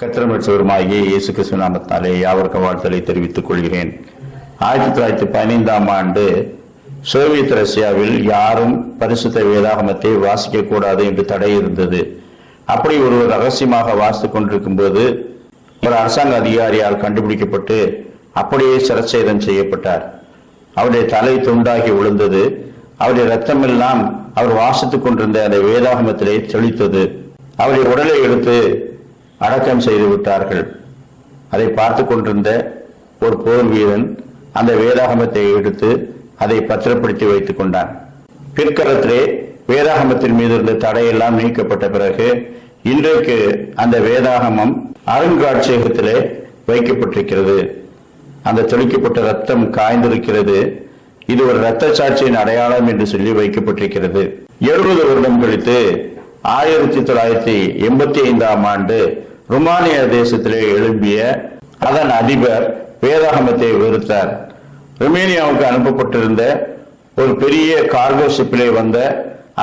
கத்திரமற்றவருமாகிய இயேசு கிறிஸ்து நாமத்தாலே யாவருக்கும் வாழ்த்தலை தெரிவித்துக் கொள்கிறேன். ஆயிரத்தி தொள்ளாயிரத்தி பதினைந்தாம் ஆண்டு சோவியத் ரஷ்யாவில் யாரும் பரிசுத்த வேதாகமத்தை வாசிக்க கூடாது என்று தடை இருந்தது. அப்படி ஒருவர் ரகசியமாக வாசித்துக் கொண்டிருக்கும் போது ஒரு அரசாங்க அதிகாரியால் கண்டுபிடிக்கப்பட்டு அப்படியே சிரச்சேதம் செய்யப்பட்டார். அவருடைய தலை துண்டாகி விழுந்தது. அவருடைய ரத்தமெல்லாம் அவர் வாசித்துக் கொண்டிருந்த அந்த வேதாகமத்திலே தெளித்தது. அவருடைய உடலை எடுத்து அடக்கம் செய்து விட்டார்கள். அதை பார்த்து கொண்டிருந்த ஒரு போர் வீரன் அந்த வேதாகமத்தை எடுத்து அதை பத்திரப்படுத்தி வைத்துக் கொண்டான். பிற்காலத்திலே வேதாகமத்தின் மீது இருந்த தடையெல்லாம் நீக்கப்பட்ட பிறகு இன்றைக்கு அந்த வேதாகமம் அருங்காட்சியகத்திலே வைக்கப்பட்டிருக்கிறது. அந்த தெளிக்கப்பட்ட ரத்தம் காய்ந்திருக்கிறது. இது ஒரு இரத்த சாட்சியின் அடையாளம் என்று சொல்லி வைக்கப்பட்டிருக்கிறது. எழுபது வருடம் கழித்து ஆயிரத்தி தொள்ளாயிரத்தி எண்பத்தி ஐந்தாம் ஆண்டு ருமானிய தேசத்திலே எழும்பிய அதன் அதிபர் வேதாகமத்தை வெறுத்தார். ருமேனியாவுக்கு அனுப்பப்பட்டிருந்த ஒரு பெரிய கார்கோ ஷிப்பிலே வந்த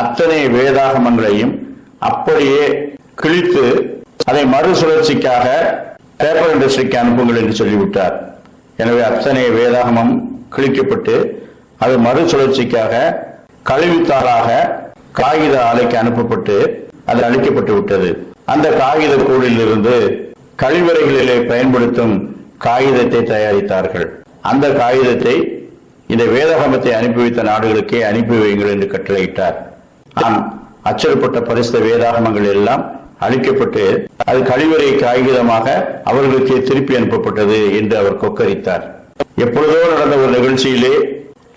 அத்தனை வேதாகமங்களையும் அப்படியே கிழித்து அதை மறுசுழற்சிக்காக பேப்பர் இண்டஸ்ட்ரிக்கு அனுப்புங்கள் என்று சொல்லிவிட்டார். எனவே அத்தனை வேதாகமம் கிழிக்கப்பட்டு அது மறுசுழற்சிக்காக கழிவுத்தாளாக காகித ஆலைக்கு அனுப்பப்பட்டு அது அழிக்கப்பட்டு விட்டது. அந்த காகித கூடிலிருந்து கழிவறைகளிலே பயன்படுத்தும் காகிதத்தை தயாரித்தார்கள். அந்த காகிதத்தை இந்த வேதகமத்தை அனுப்பி வைத்த நாடுகளுக்கே அனுப்பி வையுங்கள் என்று கட்டளையிட்டார். ஆம் அச்சிடப்பட்ட பரிசுத்த வேதாகமங்கள் எல்லாம் அழிக்கப்பட்டு அது கழிவறை காகிதமாக அவர்களுக்கே திருப்பி அனுப்பப்பட்டது என்று அவர் கொக்கரித்தார். எப்பொழுதோ நடந்த ஒரு நிகழ்ச்சியிலே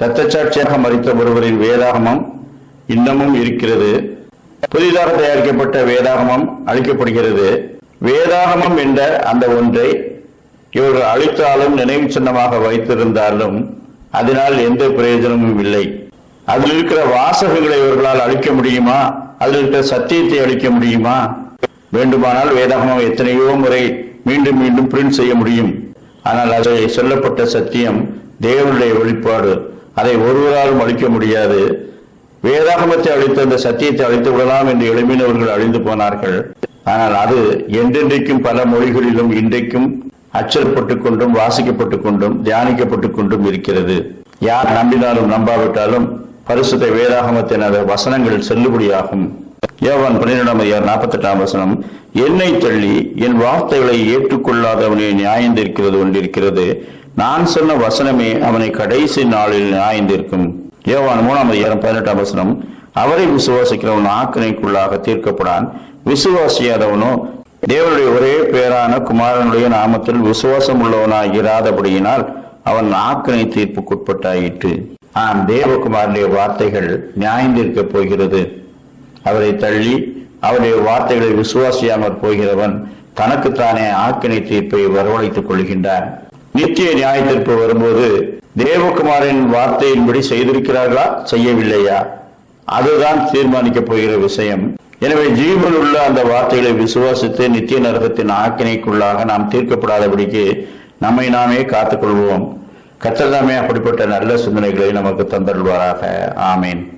இரத்தச்சாட்சியாக மறித்த ஒருவரின் வேதாகமம் இன்னமும் இருக்கிறது. புதிதாக தயாரிக்கப்பட்ட வேதாகமம் அழிக்கப்படுகிறது வேதாகமம் என்ற அந்த ஒன்றை இவர்கள் அழித்தாலும் நினைவு சின்னமாக வைத்திருந்தாலும் அதனால் எந்த பிரயோஜனமும் இல்லை. அதில் இருக்கிற வாசகங்களை இவர்களால் அழிக்க முடியுமா? அதில் இருக்கிற சத்தியத்தை அழிக்க முடியுமா? வேண்டுமானால் வேதாகமம் எத்தனையோ முறை மீண்டும் மீண்டும் பிரிண்ட் செய்ய முடியும். ஆனால் அதை சொல்லப்பட்ட சத்தியம் தேவனுடைய வெளிப்பாடு. அதை ஒருவராலும் அழிக்க முடியாது. வேதாகமத்தை அழித்து அந்த சத்தியத்தை அழித்து விடலாம் என்று எழுப்பினவர்கள் அழிந்து போனார்கள். ஆனால் அது என்றென்றைக்கும் பல மொழிகளிலும் இன்றைக்கும் அச்சல்பட்டுக் கொண்டும் வாசிக்கப்பட்டுக் கொண்டும் தியானிக்கப்பட்டுக் கொண்டும் இருக்கிறது. யார் நம்பினாலும் நம்பாவிட்டாலும் பரிசுத்த வேதாகமத்தின் அந்த வசனங்கள் செல்லுபடியாகும். ஏவான் பன்னிரெண்டாம் அதிகாரம் நாற்பத்தி எட்டாம் வசனம் என்னை தள்ளி என் வார்த்தைகளை ஏற்றுக்கொள்ளாதவனை நியாயந்திருக்கிறது ஒன்றிருக்கிறது. நான் சொன்ன வசனமே அவனை கடைசி நாளில் நியாயந்திருக்கும். யோவான் மூணாம் அதிகாரம் பதினெட்டாம் வசனம் அவரை விசுவாசிக்கிறவன் ஆக்கினைக்குள்ளாக தீர்க்கப்படான். விசுவாசியாதவனோ தேவனுடைய ஒரே பேரான குமாரனுடைய நாமத்தில் விசுவாசம் உள்ளவனாய் இராதபடியினால் அவன் ஆக்கினை தீர்ப்புக்குட்பட்டாயிற்று. ஆம் தேவகுமாரனுடைய வார்த்தைகள் நியாயந்திருக்கப் போகிறது. அவரை தள்ளி அவருடைய வார்த்தைகளை விசுவாசியாமற் போகிறவன் தனக்குத்தானே ஆக்கினை தீர்ப்பை வரவழைத்துக் கொள்கின்றான். நித்திய நியாய தீர்ப்பு வரும்போது தேவகுமாரின் வார்த்தையின்படி செய்திருக்கிறார்களா? செய்யவில்லையா? அதுதான் தீர்மானிக்கப் போகிற விஷயம். எனவே ஜீவன் உள்ள அந்த வார்த்தைகளை விசுவாசித்து நித்திய நரகத்தின் ஆக்கினைக்குள்ளாக நாம் தீர்க்கப்படாதபடிக்கு நம்மை நாமே காத்துக்கொள்வோம். கத்தர்தாமே அப்படிப்பட்ட நல்ல சிந்தனைகளை நமக்கு தந்தருள்வாராக. ஆமேன்.